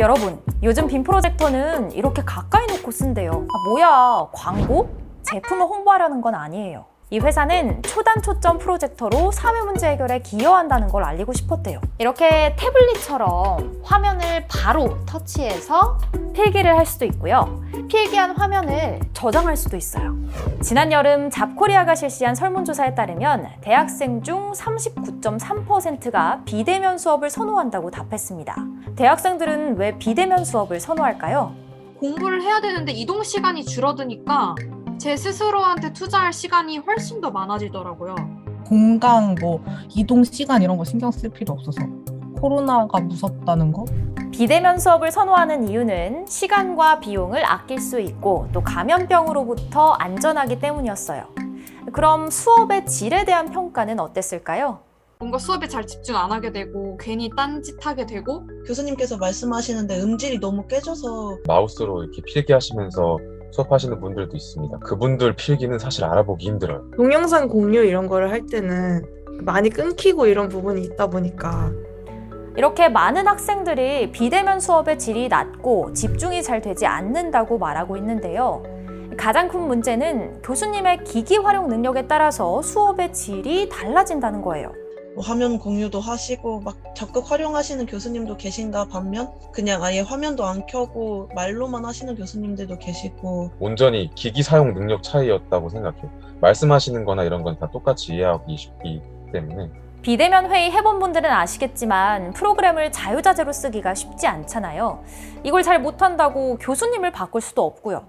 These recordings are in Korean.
여러분, 요즘 빔 프로젝터는 이렇게 가까이 놓고 쓴대요. 아, 뭐야, 광고? 제품을 홍보하려는 건 아니에요. 이 회사는 초단 초점 프로젝터로 사회 문제 해결에 기여한다는 걸 알리고 싶었대요. 이렇게 태블릿처럼 화면을 바로 터치해서 필기를 할 수도 있고요. 필기한 화면을 저장할 수도 있어요. 지난 여름 잡코리아가 실시한 설문조사에 따르면 대학생 중 39.3%가 비대면 수업을 선호한다고 답했습니다. 대학생들은 왜 비대면 수업을 선호할까요? 공부를 해야 되는데 이동 시간이 줄어드니까 제 스스로한테 투자할 시간이 훨씬 더 많아지더라고요. 공강 뭐 이동 시간 이런 거 신경 쓸 필요 없어서 코로나가 무섭다는 거 비대면 수업을 선호하는 이유는 시간과 비용을 아낄 수 있고 또 감염병으로부터 안전하기 때문이었어요. 그럼 수업의 질에 대한 평가는 어땠을까요? 뭔가 수업에 잘 집중 안 하게 되고 괜히 딴짓하게 되고 교수님께서 말씀하시는데 음질이 너무 깨져서 마우스로 이렇게 필기하시면서 수업하시는 분들도 있습니다. 그분들 필기는 사실 알아보기 힘들어요. 동영상 공유 이런 거를 할 때는 많이 끊기고 이런 부분이 있다 보니까 이렇게 많은 학생들이 비대면 수업의 질이 낮고 집중이 잘 되지 않는다고 말하고 있는데요. 가장 큰 문제는 교수님의 기기 활용 능력에 따라서 수업의 질이 달라진다는 거예요. 뭐 화면 공유도 하시고 막 적극 활용하시는 교수님도 계신가 반면 그냥 아예 화면도 안 켜고 말로만 하시는 교수님들도 계시고 온전히 기기 사용 능력 차이였다고 생각해요. 말씀하시는 거나 이런 건 다 똑같이 이해하기 쉽기 때문에 비대면 회의 해본 분들은 아시겠지만 프로그램을 자유자재로 쓰기가 쉽지 않잖아요. 이걸 잘 못한다고 교수님을 바꿀 수도 없고요.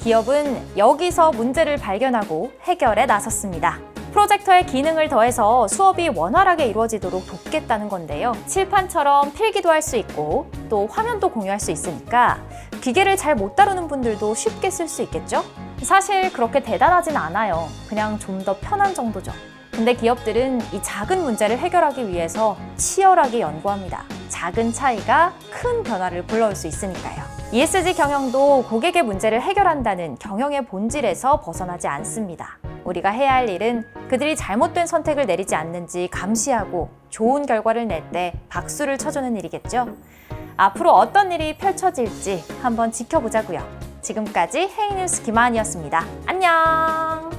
기업은 여기서 문제를 발견하고 해결에 나섰습니다. 프로젝터의 기능을 더해서 수업이 원활하게 이루어지도록 돕겠다는 건데요. 칠판처럼 필기도 할 수 있고 또 화면도 공유할 수 있으니까 기계를 잘 못 다루는 분들도 쉽게 쓸 수 있겠죠? 사실 그렇게 대단하진 않아요. 그냥 좀 더 편한 정도죠. 근데 기업들은 이 작은 문제를 해결하기 위해서 치열하게 연구합니다. 작은 차이가 큰 변화를 불러올 수 있으니까요. ESG 경영도 고객의 문제를 해결한다는 경영의 본질에서 벗어나지 않습니다. 우리가 해야 할 일은 그들이 잘못된 선택을 내리지 않는지 감시하고 좋은 결과를 낼 때 박수를 쳐주는 일이겠죠. 앞으로 어떤 일이 펼쳐질지 한번 지켜보자고요. 지금까지 헤이뉴스 김하은이었습니다. 안녕!